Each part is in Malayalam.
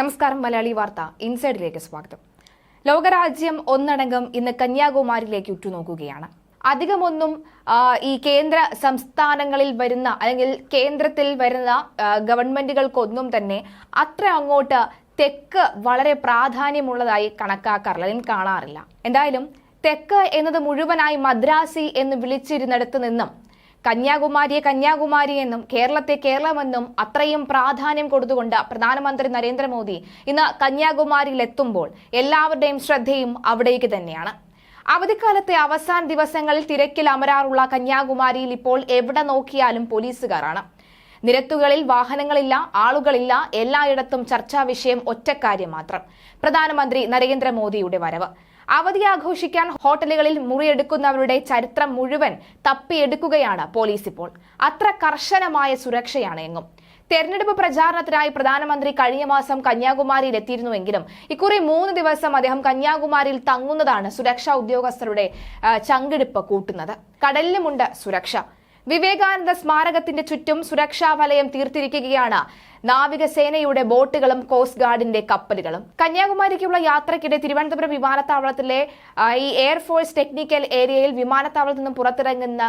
നമസ്കാരം മലയാളി വാർത്ത. ഇൻസൈഡിലേക്ക് സ്വാഗതം. ലോകരാജ്യം ഒന്നടങ്കം ഇന്ന് കന്യാകുമാരിയിലേക്ക് ഉറ്റുനോക്കുകയാണ്. അധികമൊന്നും ഈ കേന്ദ്ര സംസ്ഥാനങ്ങളിൽ വരുന്ന അല്ലെങ്കിൽ കേന്ദ്രത്തിൽ വരുന്ന ഗവൺമെന്റുകൾക്കൊന്നും തന്നെ അത്ര അങ്ങോട്ട് തെക്ക് വളരെ പ്രാധാന്യമുള്ളതായി കണക്കാക്കാറില്ല അല്ലെങ്കിൽ കാണാറില്ല. എന്തായാലും തെക്ക് എന്നത് മുഴുവനായി മദ്രാസി എന്ന് വിളിച്ചിരുന്നിടത്ത് നിന്നും കന്യാകുമാരിയെ കന്യാകുമാരി എന്നും കേരളത്തെ കേരളമെന്നും അത്രയും പ്രാധാന്യം കൊടുത്തുകൊണ്ട് പ്രധാനമന്ത്രി നരേന്ദ്രമോദി ഇന്ന് കന്യാകുമാരിയിലെത്തുമ്പോൾ എല്ലാവരുടെയും ശ്രദ്ധയും അവിടേക്ക് തന്നെയാണ്. അവധിക്കാലത്തെ അവസാന ദിവസങ്ങളിൽ തിരക്കിൽ അമരാറുള്ള കന്യാകുമാരിയിൽ ഇപ്പോൾ എവിടെ നോക്കിയാലും പോലീസുകാരാണ്. നിരത്തുകളിൽ വാഹനങ്ങളില്ല ആളുകളില്ല എല്ലായിടത്തും ചർച്ചാ വിഷയം ഒറ്റക്കാര്യം മാത്രം. പ്രധാനമന്ത്രി നരേന്ദ്രമോദിയുടെ വരവ്. അവധി ആഘോഷിക്കാൻ ഹോട്ടലുകളിൽ മുറിയെടുക്കുന്നവരുടെ ചരിത്രം മുഴുവൻ തപ്പിയെടുക്കുകയാണ് പോലീസ് ഇപ്പോൾ അത്ര കർശനമായ സുരക്ഷയാണ് എങ്ങും തെരഞ്ഞെടുപ്പ് പ്രചാരണത്തിനായി പ്രധാനമന്ത്രി കഴിഞ്ഞ മാസം കന്യാകുമാരിയിൽ എത്തിയിരുന്നുവെങ്കിലും ഇക്കുറി മൂന്ന് ദിവസം അദ്ദേഹം കന്യാകുമാരിയിൽ തങ്ങുന്നതാണ് സുരക്ഷാ ഉദ്യോഗസ്ഥരുടെ ചങ്കിടിപ്പ് കൂട്ടുന്നത്. കടലിലുമുണ്ട് സുരക്ഷ. വിവേകാനന്ദ സ്മാരകത്തിന്റെ ചുറ്റും സുരക്ഷാ വലയം തീർത്തിരിക്കുകയാണ് നാവികസേനയുടെ ബോട്ടുകളും കോസ്റ്റ് ഗാർഡിന്റെ കപ്പലുകളും. കന്യാകുമാരിക്കുള്ള യാത്രയ്ക്കിടെ തിരുവനന്തപുരം വിമാനത്താവളത്തിലെ ഈ എയർഫോഴ്സ് ടെക്നിക്കൽ ഏരിയയിൽ വിമാനത്താവളത്തിൽ നിന്നും പുറത്തിറങ്ങുന്ന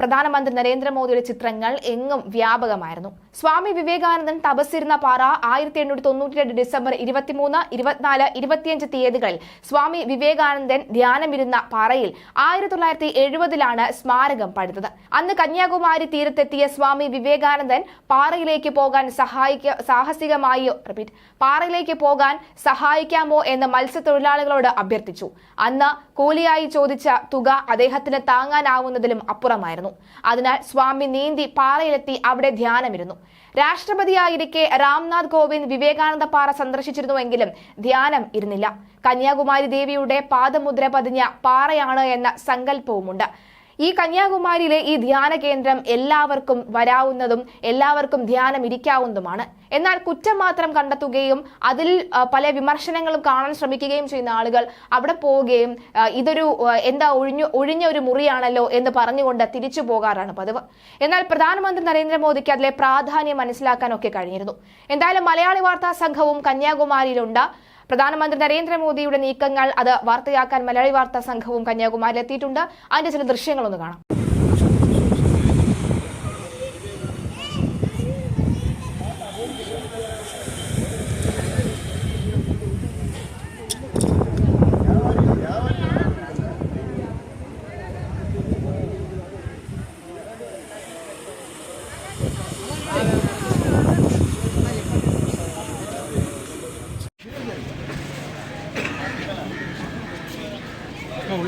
പ്രധാനമന്ത്രി നരേന്ദ്രമോദിയുടെ ചിത്രങ്ങൾ എങ്ങും വ്യാപകമായിരുന്നു. സ്വാമി വിവേകാനന്ദൻ തപസ്സിരുന്ന പാറ ആയിരത്തി എണ്ണൂറ്റി തൊണ്ണൂറ്റി രണ്ട് ഡിസംബർ ഇരുപത്തിമൂന്ന് ഇരുപത്തിനാല് ഇരുപത്തിയഞ്ച് തീയതികളിൽ സ്വാമി വിവേകാനന്ദൻ ധ്യാനമിരുന്ന പാറയിൽ ആയിരത്തി തൊള്ളായിരത്തി എഴുപതിലാണ് സ്മാരകം പണിതത്. അന്ന് കന്യാകുമാരി തീരത്തെത്തിയ സ്വാമി വിവേകാനന്ദൻ പാറയിലേക്ക് പോകാൻ സഹായിക്ക സാഹസികമായോ റിപ്പീറ്റ് പാറയിലേക്ക് പോകാൻ സഹായിക്കാമോ എന്ന് മത്സ്യത്തൊഴിലാളികളോട് അഭ്യർത്ഥിച്ചു. അന്ന് കൂലിയായി ചോദിച്ച തുക അദ്ദേഹത്തിന് താങ്ങാനാവുന്നതിലും അപ്പുറമായിരുന്നു. അതിനാൽ സ്വാമി നീന്തി പാറയിലെത്തി അവിടെ ധ്യാനമിരുന്നു. രാഷ്ട്രപതിയായിരിക്കെ രാംനാഥ് കോവിന്ദ് വിവേകാനന്ദ പാറ സന്ദർശിച്ചിരുന്നുവെങ്കിലും ധ്യാനം ഇരുന്നില്ല. കന്യാകുമാരി ദേവിയുടെ പാദമുദ്ര പതിഞ്ഞ പാറയാണ് എന്ന സങ്കല്പവുമുണ്ട്. ഈ കന്യാകുമാരിയിലെ ഈ ധ്യാന കേന്ദ്രം എല്ലാവർക്കും വരാവുന്നതും എല്ലാവർക്കും ധ്യാനം ഇരിക്കാവുന്നതുമാണ്. എന്നാൽ കുറ്റം മാത്രം കണ്ടെത്തുകയും അതിൽ പല വിമർശനങ്ങളും കാണാൻ ശ്രമിക്കുകയും ചെയ്യുന്ന ആളുകൾ അവിടെ പോവുകയും ഇതൊരു എന്താ ഒഴിഞ്ഞു ഒഴിഞ്ഞ ഒരു മുറിയാണല്ലോ എന്ന് പറഞ്ഞുകൊണ്ട് തിരിച്ചു പോകാറാണ് പതിവ്. എന്നാൽ പ്രധാനമന്ത്രി നരേന്ദ്രമോദിക്ക് അതിലെ പ്രാധാന്യം മനസ്സിലാക്കാനൊക്കെ കഴിഞ്ഞിരുന്നു. എന്തായാലും മലയാളി വാർത്താ സംഘവും കന്യാകുമാരിയിലുണ്ട്. പ്രധാനമന്ത്രി നരേന്ദ്രമോദിയുടെ നീക്കങ്ങൾ അത് വാർത്തയാക്കാൻ മലയാളി വാർത്താ സംഘവും കന്യാകുമാരിലെത്തിയിട്ടുണ്ട് അതിന്റെ ചില ദൃശ്യങ്ങളൊന്ന് കാണാം.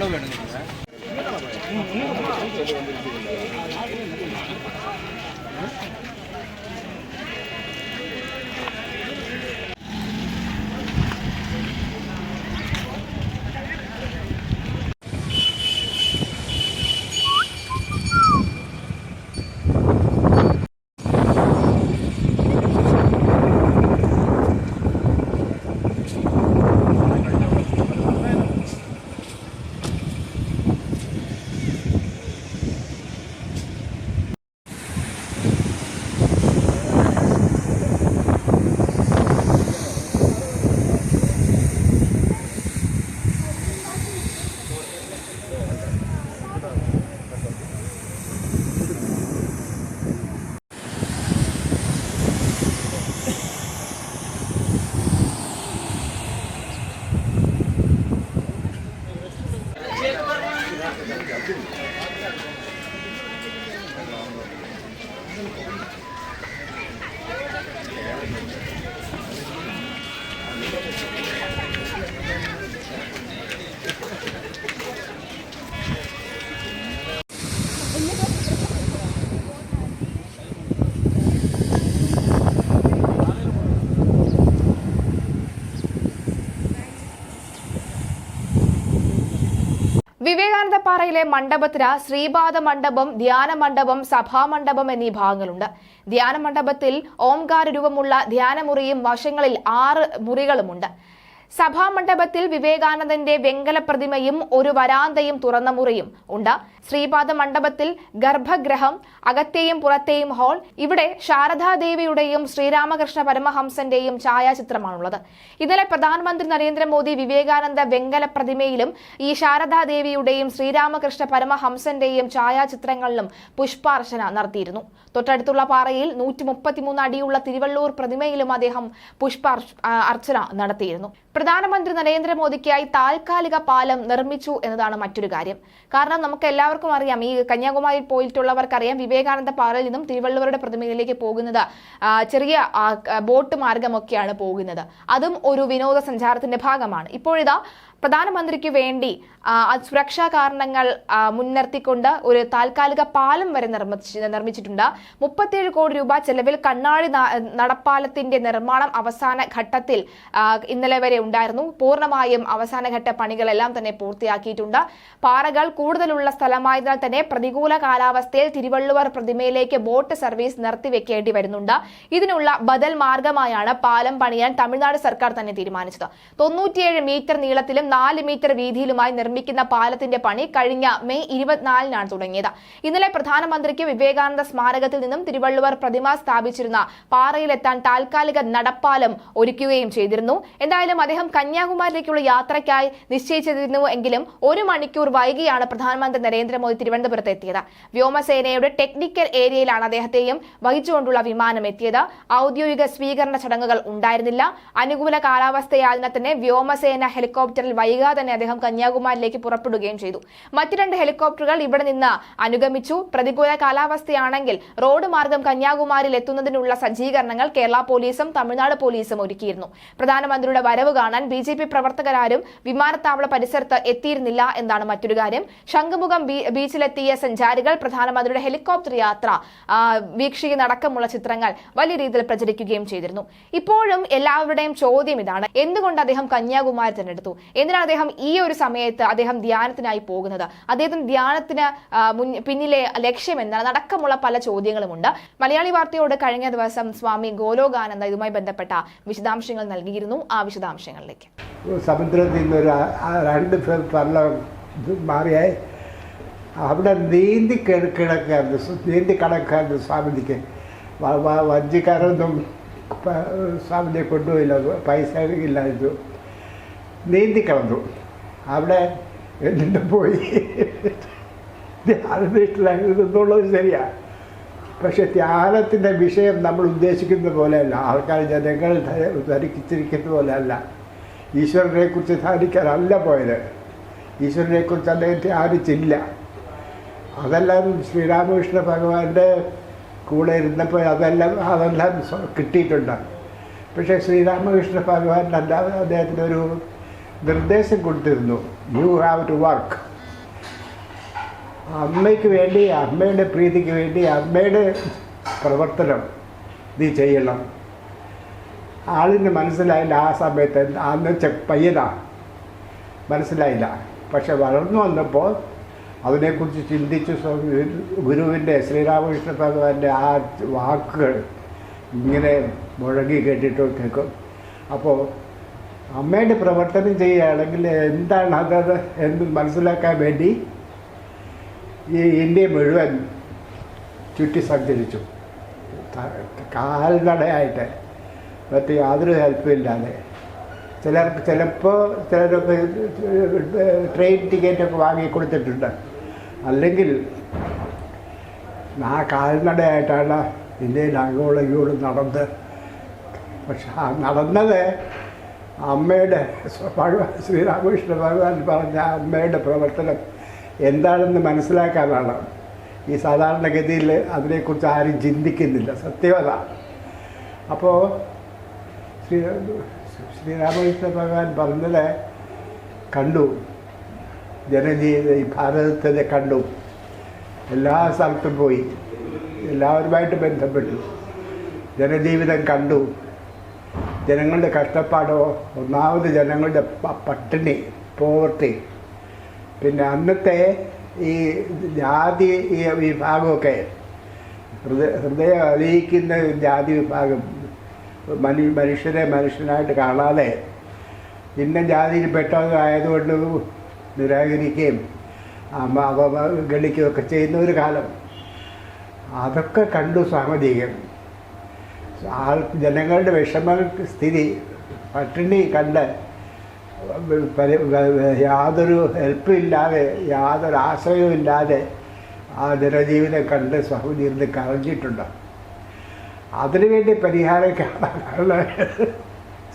எவ்வளோ வேணுங்க? Thank you. വിവേകാനന്ദ പാറയിലെ മണ്ഡപത്തിന് ശ്രീപാദ മണ്ഡപം ധ്യാന മണ്ഡപം സഭാമണ്ഡപം എന്നീ ഭാഗങ്ങളുണ്ട്. ധ്യാന മണ്ഡപത്തിൽ ഓംകാര രൂപമുള്ള ധ്യാനമുറിയും വശങ്ങളിൽ ആറ് മുറികളുമുണ്ട്. സഭാമണ്ഡപത്തിൽ വിവേകാനന്ദന്റെ വെങ്കല പ്രതിമയും ഒരു വരാന്തയും തുറന്ന മുറിയും ഉണ്ട്. ശ്രീപാദ മണ്ഡപത്തിൽ ഗർഭഗ്രഹം അകത്തെയും പുറത്തെയും ഹാൾ ഇവിടെ ശാരദാദേവിയുടെയും ശ്രീരാമകൃഷ്ണ പരമഹംസന്റെയും ഛായാചിത്രമാണുള്ളത്. ഇന്നലെ പ്രധാനമന്ത്രി നരേന്ദ്രമോദി വിവേകാനന്ദ വെങ്കല പ്രതിമയിലും ഈ ശാരദാദേവിയുടെയും ശ്രീരാമകൃഷ്ണ പരമഹംസന്റെയും ഛായാചിത്രങ്ങളിലും പുഷ്പാർച്ചന നടത്തിയിരുന്നു. തൊട്ടടുത്തുള്ള പാറയിൽ നൂറ്റി മുപ്പത്തിമൂന്ന് അടിയുള്ള തിരുവള്ളൂർ പ്രതിമയിലും അദ്ദേഹം പുഷ്പാർച്ച അർച്ചന നടത്തിയിരുന്നു. പ്രധാനമന്ത്രി നരേന്ദ്രമോദിക്കായി താൽക്കാലിക പാലം നിർമ്മിച്ചു എന്നതാണ് മറ്റൊരു കാര്യം. കാരണം നമുക്ക് എല്ലാവർക്കും അറിയാം ഈ കന്യാകുമാരി പോയിട്ടുള്ളവർക്കറിയാം വിവേകാനന്ദ പാറയിൽ നിന്നും തിരുവള്ളുവരുടെ പ്രതിമയിലേക്ക് പോകുന്നത് ചെറിയ ബോട്ട് മാർഗമൊക്കെയാണ് പോകുന്നത്. അതും ഒരു വിനോദസഞ്ചാരത്തിന്റെ ഭാഗമാണ്. ഇപ്പോഴിതാ പ്രധാനമന്ത്രിക്ക് വേണ്ടി സുരക്ഷാ കാരണങ്ങൾ മുൻനിർത്തിക്കൊണ്ട് ഒരു താൽക്കാലിക പാലം വരെ നിർമ്മിച്ച് നിർമ്മിച്ചിട്ടുണ്ട്. മുപ്പത്തിയേഴ് കോടി രൂപ ചെലവിൽ കണ്ണാടി നടപ്പാലത്തിന്റെ നിർമ്മാണം അവസാന ഘട്ടത്തിൽ ഇന്നലെ വരെ ഉണ്ടായിരുന്നു. പൂർണമായും അവസാനഘട്ട പണികളെല്ലാം തന്നെ പൂർത്തിയാക്കിയിട്ടുണ്ട്. പാറകൾ കൂടുതലുള്ള സ്ഥലമായതിനാൽ തന്നെ പ്രതികൂല കാലാവസ്ഥയിൽ തിരുവള്ളുവർ പ്രതിമയിലേക്ക് ബോട്ട് സർവീസ് നിർത്തിവെക്കേണ്ടി വരുന്നുണ്ട്. ഇതിനുള്ള ബദൽ മാർഗമായാണ് പാലം പണിയാൻ തമിഴ്നാട് സർക്കാർ തന്നെ തീരുമാനിച്ചത്. തൊണ്ണൂറ്റിയേഴ് മീറ്റർ നീളത്തിലും നാല് മീറ്റർ വീതിയിലുമായി നിർമ്മിക്കുന്ന പാലത്തിന്റെ പണി കഴിഞ്ഞ മെയ് ഇരുപത്തിനാലിനാണ് തുടങ്ങിയത്. ഇന്നലെ പ്രധാനമന്ത്രിക്ക് വിവേകാനന്ദ സ്മാരകത്തിൽ നിന്നും തിരുവള്ളുവർ പ്രതിമ സ്ഥാപിച്ചിരുന്ന പാറയിലെത്താൻ താൽക്കാലിക നടപ്പാലം ഒരുക്കുകയും ചെയ്തിരുന്നു. എന്തായാലും അദ്ദേഹം കന്യാകുമാരിയിലേക്കുള്ള യാത്രയ്ക്കായി നിശ്ചയിച്ചിരുന്നു എങ്കിലും ഒരു മണിക്കൂർ വൈകിയാണ് പ്രധാനമന്ത്രി നരേന്ദ്രമോദി തിരുവനന്തപുരത്ത് എത്തിയത്. വ്യോമസേനയുടെ ടെക്നിക്കൽ ഏരിയയിലാണ് അദ്ദേഹത്തെയും വഹിച്ചുകൊണ്ടുള്ള വിമാനം എത്തിയത്. ഔദ്യോഗിക സ്വീകരണ ചടങ്ങുകൾ ഉണ്ടായിരുന്നില്ല. അനുകൂല കാലാവസ്ഥയായതിനാൽ തന്നെ വ്യോമസേന ഹെലികോപ്റ്ററിൽ വൈകാതെ തന്നെ അദ്ദേഹം കന്യാകുമാരിയിലേക്ക് പുറപ്പെടുകയും ചെയ്തു. മറ്റു രണ്ട് ഹെലികോപ്റ്ററുകൾ ഇവിടെ നിന്ന് അനുഗമിച്ചു. പ്രതികൂല കാലാവസ്ഥയാണെങ്കിൽ റോഡ് മാർഗം കന്യാകുമാരിയിൽ എത്തുന്നതിനുള്ള സജ്ജീകരണങ്ങൾ കേരള പോലീസും തമിഴ്നാട് പോലീസും ഒരുക്കിയിരുന്നു. പ്രധാനമന്ത്രിയുടെ വരവ് കാണാൻ ബി ജെ പി പ്രവർത്തകരാരും വിമാനത്താവള പരിസരത്ത് എത്തിയിരുന്നില്ല എന്നാണ് മറ്റൊരു കാര്യം. ശംഖുമുഖം ബീച്ചിലെത്തിയ സഞ്ചാരികൾ പ്രധാനമന്ത്രിയുടെ ഹെലികോപ്റ്റർ യാത്ര വീക്ഷിക്കുന്നടക്കമുള്ള ചിത്രങ്ങൾ വലിയ രീതിയിൽ പ്രചരിക്കുകയും ചെയ്തിരുന്നു. ഇപ്പോഴും എല്ലാവരുടെയും ചോദ്യം ഇതാണ് എന്തുകൊണ്ട് അദ്ദേഹം കന്യാകുമാരി തിരഞ്ഞെടുത്തു? എന്തിനാണ് അദ്ദേഹം ഈ ഒരു സമയത്ത് അദ്ദേഹം ധ്യാനത്തിനായി പോകുന്നത്? അദ്ദേഹത്തിന് ധ്യാനത്തിന് പിന്നിലെ ലക്ഷ്യം എന്താണ്? അടക്കമുള്ള പല ചോദ്യങ്ങളുമുണ്ട്. മലയാളി വാർത്തയോട് കഴിഞ്ഞ ദിവസം സ്വാമി ഗോലോകാനന്ദ ഇതുമായി ബന്ധപ്പെട്ട വിശദാംശങ്ങൾ നൽകിയിരുന്നു. ആ വിശദാംശങ്ങളിലേക്ക്. സമുദ്രത്തിൽ നിന്നൊരു രണ്ട് മാറിയായി. അവിടെ നീന്തി കിട കിടക്കായിരുന്നു സു- നീന്തി കിടക്കായിരുന്നു സ്വാമിജിക്ക്. വഞ്ചിക്കാരൊന്നും സ്വാമിജിയെ കൊണ്ടുപോയില്ല. പൈസ ഇല്ലായിരുന്നു. നീന്തി കളഞ്ഞു അവിടെ എന്നിട്ട് പോയി. ധ്യാനനിഷ്ഠനായിരുന്നുള്ളത് ശരിയാ. പക്ഷെ ധ്യാനത്തിന്റെ വിഷയം നമ്മൾ ഉദ്ദേശിക്കുന്ന പോലെയല്ല. ആൾക്കാർ ജനങ്ങൾ ധരിക്കിച്ചിരിക്കുന്ന പോലെയല്ല. ഈശ്വരനെ കുറിച്ച് ധ്യാനിക്കാനല്ല പോയത്. ഈശ്വരനെ കുറിച്ച് അദ്ദേഹം ധ്യാനിച്ചില്ല. അതെല്ലാം ശ്രീരാമകൃഷ്ണ ഭഗവാന്റെ കൂടെ ഇരുന്നപ്പോൾ അതെല്ലാം അതെല്ലാം കിട്ടിയിട്ടുണ്ട്. പക്ഷേ ശ്രീരാമകൃഷ്ണ ഭഗവാൻ അദ്ദേഹത്തിന്റെ അദ്ദേഹത്തിനൊരു നിർദ്ദേശം കൊടുത്തിരുന്നു. യു ഹാവ് ടു വർക്ക് അമ്മയ്ക്ക് വേണ്ടി അമ്മയുടെ പ്രീതിക്ക് വേണ്ടി അമ്മയുടെ പ്രവർത്തനം നീ ചെയ്യണം. ആളിന് മനസ്സിലായില്ല ആ സമയത്ത് അന്ന് ചെ- പയ്യനാ. മനസ്സിലായില്ല. പക്ഷെ വളർന്നു വന്നപ്പോൾ അതിനെക്കുറിച്ച് ചിന്തിച്ച് ഗുരുവിന്റെ ശ്രീരാമകൃഷ്ണ ഭഗവാന്റെ ആ വാക്കുകൾ ഇങ്ങനെ മുഴങ്ങി കേട്ടിട്ട് കേൾക്കും. അപ്പോൾ അമ്മയുടെ പ്രവർത്തനം ചെയ്യുകയാണെങ്കിൽ എന്താണ് അത് എന്ന് മനസ്സിലാക്കാൻ വേണ്ടി ഈ ഇന്ത്യ മുഴുവൻ ചുറ്റി സഞ്ചരിച്ചു. കാൽനടയായിട്ട് മറ്റ് യാതൊരു ഹെൽപ്പും ഇല്ലാതെ. ചിലർ ചിലപ്പോൾ ചിലരൊക്കെ ട്രെയിൻ ടിക്കറ്റൊക്കെ വാങ്ങി കൊടുത്തിട്ടുണ്ട്. അല്ലെങ്കിൽ ആ കാൽനടയായിട്ടാണ് ഇന്ത്യയിൽ അങ്ങോളം ഇങ്ങോട്ടും നടന്ന്. പക്ഷെ ആ നടന്നത് അമ്മയുടെ ഭഗവാൻ ശ്രീരാമകൃഷ്ണ ഭഗവാൻ പറഞ്ഞ അമ്മയുടെ പ്രവർത്തനം എന്താണെന്ന് മനസ്സിലാക്കാനാണ്. ഈ സാധാരണഗതിയിൽ അതിനെക്കുറിച്ച് ആരും ചിന്തിക്കുന്നില്ല. സത്യവത. അപ്പോൾ ശ്രീ ശ്രീരാമകൃഷ്ണ ഭഗവാൻ പറഞ്ഞത് കണ്ടു. ജനജീവിത ഈ ഭാരതത്തിനെ കണ്ടു. എല്ലാ സ്ഥലത്തും പോയി. എല്ലാവരുമായിട്ട് ബന്ധപ്പെട്ടു. ജനജീവിതം കണ്ടു. ജനങ്ങളുടെ കഷ്ടപ്പാടോ ഒന്നാമത് ജനങ്ങളുടെ പട്ടിണി പോവർത്തി പിന്നെ അന്നത്തെ ഈ ജാതി ഈ വിഭാഗമൊക്കെ ഹൃദയ ഹൃദയം അറിയിക്കുന്ന ജാതി വിഭാഗം മനു മനുഷ്യരെ മനുഷ്യനായിട്ട് കാണാതെ ഇന്ന ജാതിയിൽ പെട്ടതായതുകൊണ്ട് നിരാകരിക്കുകയും അവഗണിക്കുകയൊക്കെ ചെയ്യുന്ന ഒരു കാലം. അതൊക്കെ കണ്ടു സാമതികം ആൾ ജനങ്ങളുടെ വിഷമ സ്ഥിതി. പട്ടിണി കണ്ട് യാതൊരു ഹെൽപ്പും ഇല്ലാതെ യാതൊരു ആശ്രയവും ഇല്ലാതെ ആ ജനജീവിതം കണ്ട് സഹോദരി ഇരുന്ന് കറഞ്ഞിട്ടുണ്ട് അതിനുവേണ്ടി പരിഹാരം കാണാനാണ്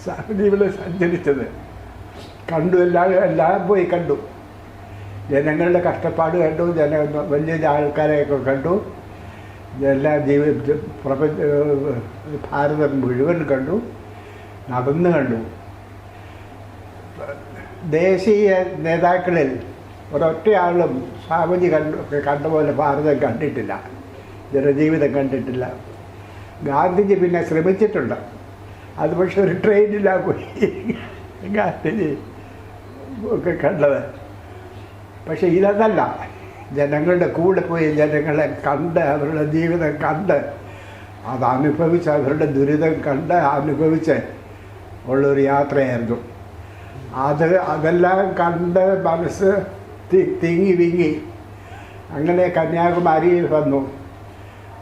സഹജീവിതം സഞ്ചരിച്ചത്. കണ്ടു എല്ലാം എല്ലാം പോയി കണ്ടു. ജനങ്ങളുടെ കഷ്ടപ്പാട് കണ്ടു ജന വലിയ ആൾക്കാരെയൊക്കെ കണ്ടു. എല്ലാ ജീവിത പ്രപഞ്ച ഭാരതം മുഴുവൻ കണ്ടു നടന്നു കണ്ടു. ദേശീയ നേതാക്കളിൽ ഒരൊറ്റയാളും സ്വാമിജി കണ്ടു കണ്ട പോലെ ഭാരതം കണ്ടിട്ടില്ല. ജനജീവിതം കണ്ടിട്ടില്ല. ഗാന്ധിജി പിന്നെ ശ്രമിച്ചിട്ടുണ്ട്. അത് പക്ഷെ ഒരു ട്രെയിനിലാണ് പോയി. ഗാന്ധിജി ഒക്കെ കണ്ടത്. പക്ഷെ ഇതല്ല. ജനങ്ങളുടെ കൂടെ പോയി ജനങ്ങളെ കണ്ട് അവരുടെ ജീവിതം കണ്ട് അത് അനുഭവിച്ച് അവരുടെ ദുരിതം കണ്ട് അനുഭവിച്ച് ഉള്ളൊരു യാത്രയായിരുന്നു. അത് അതെല്ലാം കണ്ട് മനസ്സ് തിങ്ങി വിങ്ങി. അങ്ങനെ കന്യാകുമാരിയിൽ വന്നു.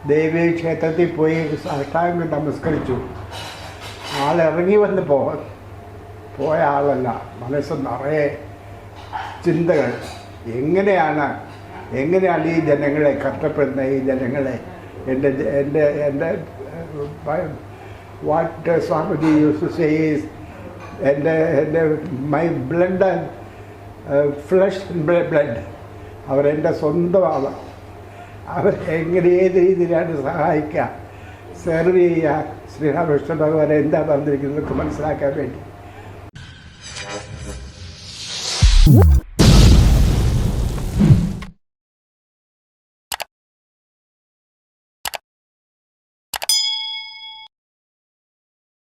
ദേവീ ക്ഷേത്രത്തിൽ പോയി സാഷ്ടാംഗം നമസ്കരിച്ചു. ആളിറങ്ങി വന്ന് പോ പോയ ആളല്ല. മനസ്സ് നിറയെ ചിന്തകൾ. എങ്ങനെയാണ് എങ്ങനെയാണ് ഈ ജനങ്ങളെ കഷ്ടപ്പെടുന്ന ഈ ജനങ്ങളെ? എന്റെ എന്റെ എന്റെ what Swamiji use to says എന്റെ എന്റെ മൈ ബ്ലഡ് ഫ്ലഷ് ബ്ലഡ്. അവരെന്റെ സ്വന്തമാണ് അവർ എങ്ങനെ ഏത് രീതിയിലാണ് സഹായിക്കുക? സെർവ് ചെയ്യുക. ശ്രീരാമകൃഷ്ണ ഭഗവാൻ എന്താ പറഞ്ഞിരിക്കുന്നത്? മനസ്സിലാക്കാൻ വേണ്ടി.